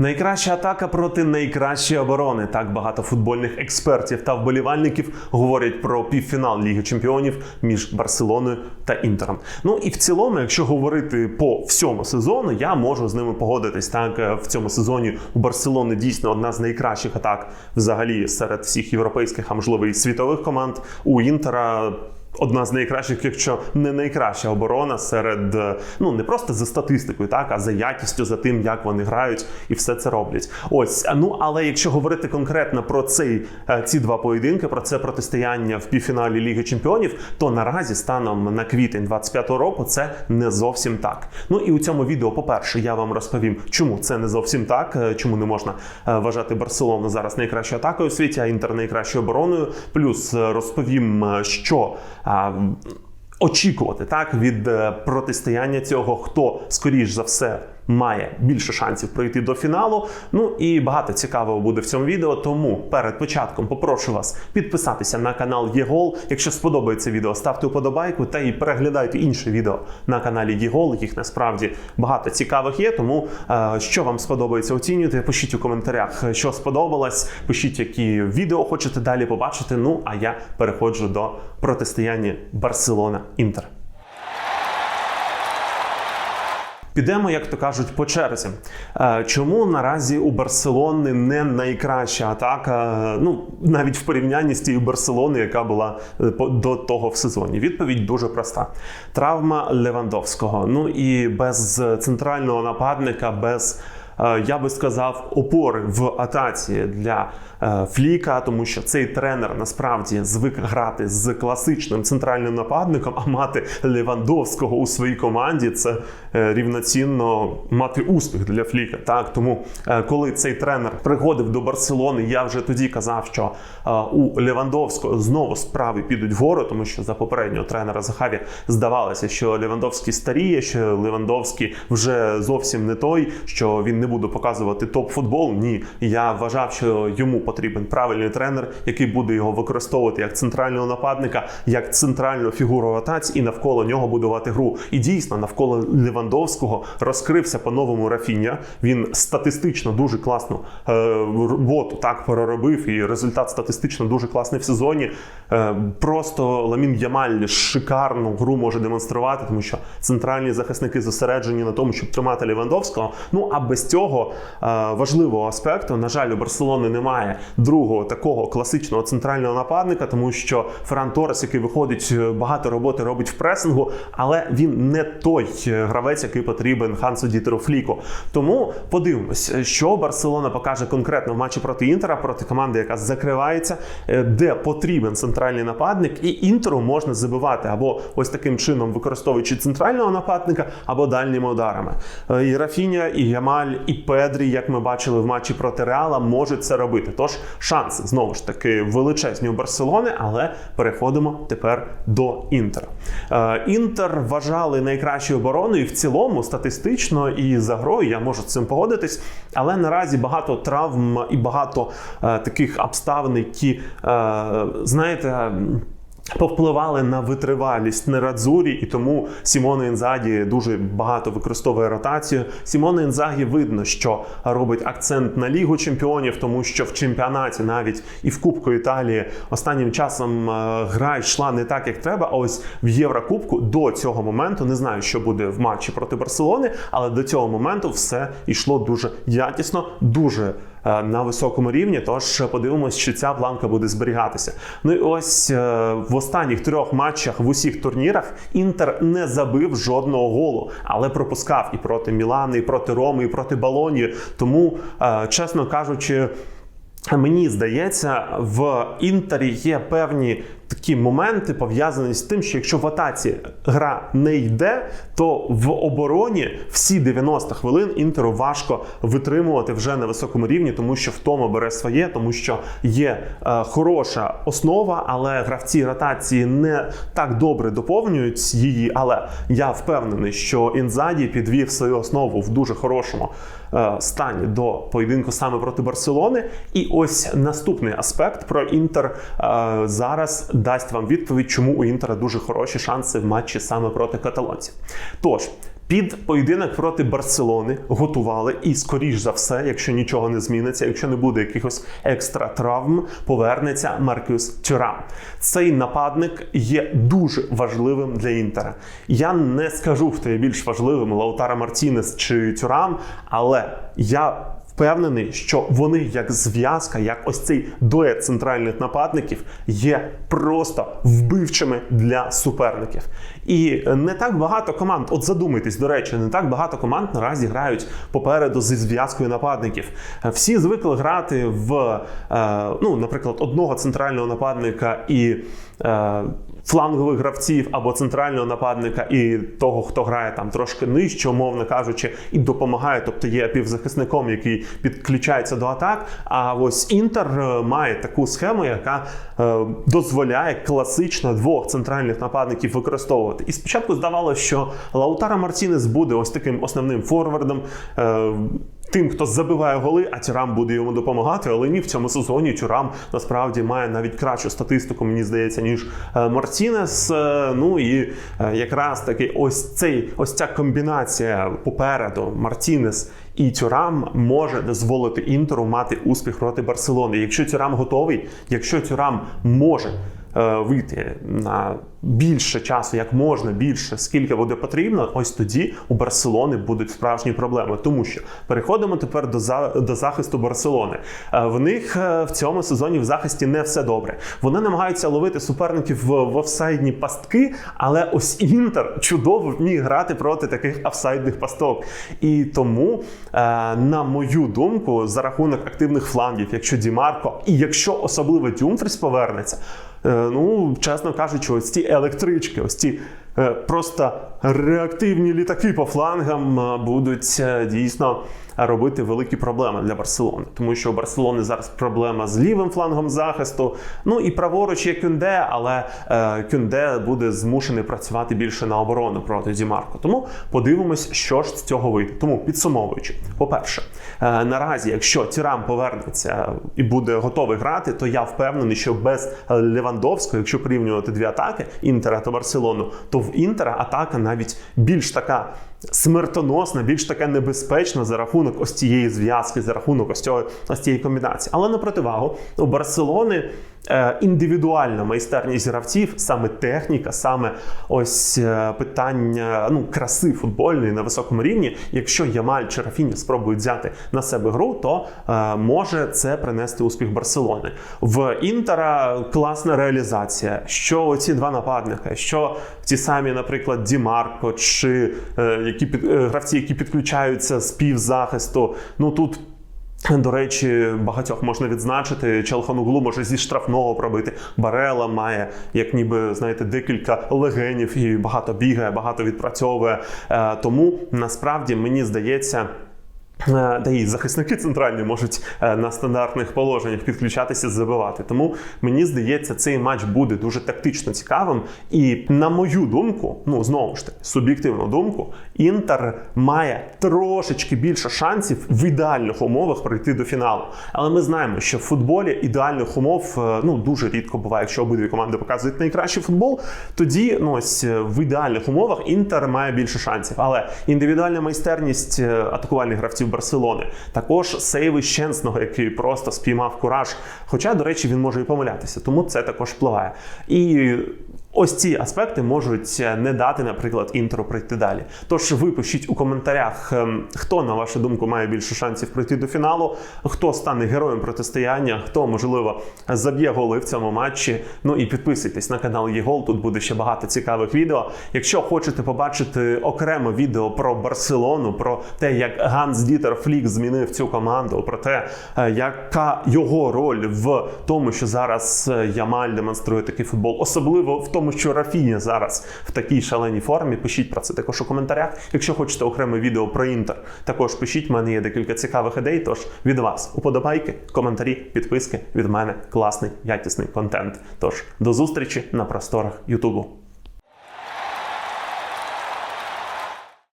Найкраща атака проти найкращої оборони. Так багато футбольних експертів та вболівальників говорять про півфінал Ліги Чемпіонів між Барселоною та Інтером. Ну і в цілому, якщо говорити по всьому сезону, я можу з ними погодитись. Так е, в цьому сезоні у Барселони дійсно одна з найкращих атак взагалі серед всіх європейських, а можливо і світових команд. У Інтера одна з найкращих, якщо не найкраща оборона серед е, ну не просто за статистикою, так а за якістю, за тим, як вони грають, і все це роблять. Ось ну але якщо говорити конкретно про цей е, ці два поєдинки, про це протистояння в півфіналі Ліги Чемпіонів, то наразі станом на квітень 25-го року це не зовсім так. Ну і у цьому відео, по-перше, я вам розповім, чому це не зовсім так, е, чому не можна вважати Барселону зараз найкращою атакою у світі, а інтер найкращою обороною. Плюс розповім, що очікувати так від е, протистояння цього, хто скоріш за все. Має більше шансів пройти до фіналу. Ну і багато цікавого буде в цьому відео. Тому перед початком попрошу вас підписатися на канал ЄГОЛ. Якщо сподобається відео, ставте вподобайку та і переглядайте інші відео на каналі ЄГОЛ. Їх насправді багато цікавих є. Тому е, що вам сподобається, оцінюйте. Пишіть у коментарях, що сподобалось. Пишіть, які відео хочете далі побачити. Ну а я переходжу до протистояння Барселона Інтер. Підемо, як то кажуть, по черзі. Е, Чому наразі у Барселони не найкраща атака, е, ну навіть в порівнянні з тією Барселоною, яка була е, до того в сезоні? Відповідь дуже проста: травма Левандовського. Ну і без центрального нападника, без я би сказав, опори в атаці для Фліка, тому що цей тренер насправді звик грати з класичним центральним нападником, а мати Левандовського у своїй команді це е, рівноцінно мати успіх для Фліка. Так тому, е, коли цей тренер приходив до Барселони, я вже тоді казав, що е, у Левандовського знову справи підуть вгору, тому що за попереднього тренера Захаві здавалося, що Левандовський старіє, що Левандовський вже зовсім не той, що він не буде показувати топ-футбол. Ні, я вважав, що йому потрібен правильний тренер, який буде його використовувати як центрального нападника, як центральну фігуру в атаці, і навколо нього будувати гру. І дійсно навколо Левандовського розкрився по-новому Рафіння. Він статистично дуже класну е, роботу так переробив, і результат статистично дуже класний в сезоні. Е, просто Ламін Ямаль шикарну гру може демонструвати, тому що центральні захисники зосереджені на тому, щоб тримати Левандовського. Ну а без цього е, важливого аспекту, на жаль, у Барселони немає другого такого класичного центрального нападника, тому що Ферран Торес, який виходить е, багато роботи робить в пресингу, але він не той е, гравець, який потрібен Хансу Дітеру Фліку. Тому подивимось, е, що Барселона покаже конкретно в матчі проти Інтера, проти команди, яка закривається, де потрібен центральний нападник, і інтеру можна забивати або ось таким чином використовуючи центрального нападника, або дальніми ударами. І Рафіня, і Ямаль, і Педрі, як ми бачили в матчі проти Реала, можуть це робити. Тож шанси знову ж таки величезні у Барселони, але переходимо тепер до Інтера. Е, Інтер вважали найкращою обороною в цілому статистично і за грою я можу з цим погодитись. Але наразі багато травм і багато е, таких обставин, які е, знаєте. Повпливали на витривалість Нерадзурі, і тому Сімоне Інзагі дуже багато використовує ротацію. Сімоне Інзагі видно, що робить акцент на Лігу чемпіонів, тому що в чемпіонаті, навіть і в Кубку Італії, останнім часом е, гра йшла не так, як треба. А ось в Єврокубку до цього моменту не знаю, що буде в матчі проти Барселони, але до цього моменту все йшло дуже якісно, дуже на високому рівні. Тож подивимось, чи ця планка буде зберігатися. Ну і ось е, в останніх трьох матчах в усіх турнірах Інтер не забив жодного голу, але пропускав і проти Мілани, і проти Роми, і проти Балонії. Тому, е, чесно кажучи. Мені здається, в інтері є певні такі моменти пов'язані з тим, що якщо в атаці гра не йде, то в обороні всі 90 хвилин інтеру важко витримувати вже на високому рівні, тому що втома бере своє, тому що є е, хороша основа, але гравці ротації не так добре доповнюють її. Але я впевнений, що Інзаді підвів свою основу в дуже хорошому е, стані до поєдинку саме проти Барселони. І ось наступний аспект про інтер е, зараз дасть вам відповідь, чому у інтера дуже хороші шанси в матчі саме проти каталонців. Тож. Під поєдинок проти Барселони готували і, скоріш за все, якщо нічого не зміниться, якщо не буде якихось екстра травм, повернеться Маркюс Тюрам. Цей нападник є дуже важливим для Інтера. Я не скажу, хто є більш важливим Лаутара Мартінес чи Тюрам, але я впевнений, що вони як зв'язка, як ось цей дует центральних нападників є просто вбивчими для суперників. І не так багато команд, от задумайтесь, до речі, не так багато команд наразі грають попереду зі зв'язкою нападників. Всі звикли грати в, е, ну, наприклад, одного центрального нападника і. Е, Флангових гравців або центрального нападника і того, хто грає там трошки нижче, умовно кажучи, і допомагає, тобто є півзахисником, який підключається до атак. А ось Інтер е, має таку схему, яка е, дозволяє класично двох центральних нападників використовувати. І спочатку здавалося, що Лаутара Мартінес буде ось таким основним форвардом. Тим, хто забиває голи, а Тюрам буде йому допомагати. Але ні, в цьому сезоні Тюрам насправді має навіть кращу статистику, мені здається, ніж е, Мартінес. Е, Ну і е, якраз таки ось цей ось ця комбінація попереду Мартінес і Тюрам може дозволити Інтеру мати успіх проти Барселони. Якщо Тюрам готовий, якщо Тюрам може вийти на більше часу, як можна більше, скільки буде потрібно, ось тоді у Барселони будуть справжні проблеми. Тому що переходимо тепер до за до захисту Барселони. Е, В них е, в цьому сезоні в захисті не все добре. Вони намагаються ловити суперників в, офсайдні пастки, але ось Інтер чудово вміє грати проти таких офсайдних пасток. І тому, е, на мою думку, за рахунок активних флангів, якщо Дімарко і якщо особливо Дюмфріс повернеться. Е, Ну, чесно кажучи, ось ці електрички, ось ці е, просто реактивні літаки по флангам будуть е, дійсно робити великі проблеми для Барселони, тому що у Барселони зараз проблема з лівим флангом захисту. Ну і праворуч є Кюнде, але е, Кюнде буде змушений працювати більше на оборону проти Дімарко. Тому подивимось, що ж з цього вийде. Тому підсумовуючи, по-перше, е, наразі, якщо Тірам повернеться і буде готовий грати, то я впевнений, що без Левандовського, якщо порівнювати дві атаки Інтера та Барселону, то в Інтера атака навіть більш така. Смертоносна, більш таке небезпечна за рахунок ось цієї зв'язки, за рахунок ось цього ось цієї комбінації. Але на противагу у Барселони е, індивідуальна майстерність гравців, саме техніка, саме ось е, питання ну краси футбольної на високому рівні. Якщо Ямаль чи Рафіні спробують взяти на себе гру, то е, може це принести успіх Барселони. В Інтера класна реалізація. Що оці два нападника, що ті самі, наприклад, Дімарко чи е, які під, е, гравці, які підключаються з півзахисту. Ну тут. До речі, багатьох можна відзначити. Челхануглу може зі штрафного пробити. Барела має, як ніби знаєте, декілька легенів і багато бігає, багато відпрацьовує. Е, Тому насправді мені здається. Е, Та і захисники центральні можуть е, на стандартних положеннях підключатися, забивати. Тому мені здається, цей матч буде дуже тактично цікавим. І на мою думку, ну знову ж таки, суб'єктивну думку, Інтер має трошечки більше шансів в ідеальних умовах пройти до фіналу. Але ми знаємо, що в футболі ідеальних умов е, ну дуже рідко буває, якщо обидві команди показують найкращий футбол, тоді ну ось в ідеальних умовах Інтер має більше шансів. Але індивідуальна майстерність атакувальних гравців Барселони, також сейви Щенсного, який просто спіймав кураж. Хоча, до речі, він може і помилятися, тому це також впливає. І Ось ці аспекти можуть не дати, наприклад, інтеру пройти далі. Тож ви пишіть у коментарях, ем, хто, на вашу думку, має більше шансів пройти до фіналу, хто стане героєм протистояння, хто, можливо, заб'є голи в цьому матчі. Ну і підписуйтесь на канал ЄГОЛ, тут буде ще багато цікавих відео. Якщо хочете побачити окремо відео про Барселону, про те, як Ганс Дітер Флік змінив цю команду, про те, е, яка його роль в тому, що зараз е, Ямаль демонструє такий футбол, особливо в тому, що Рафіня зараз в такій шаленій формі. Пишіть про це також у коментарях. Якщо хочете окреме відео про інтер, також пишіть. У мене є декілька цікавих ідей. Тож від вас уподобайки, коментарі, підписки від мене класний якісний контент. Тож до зустрічі на просторах Ютубу.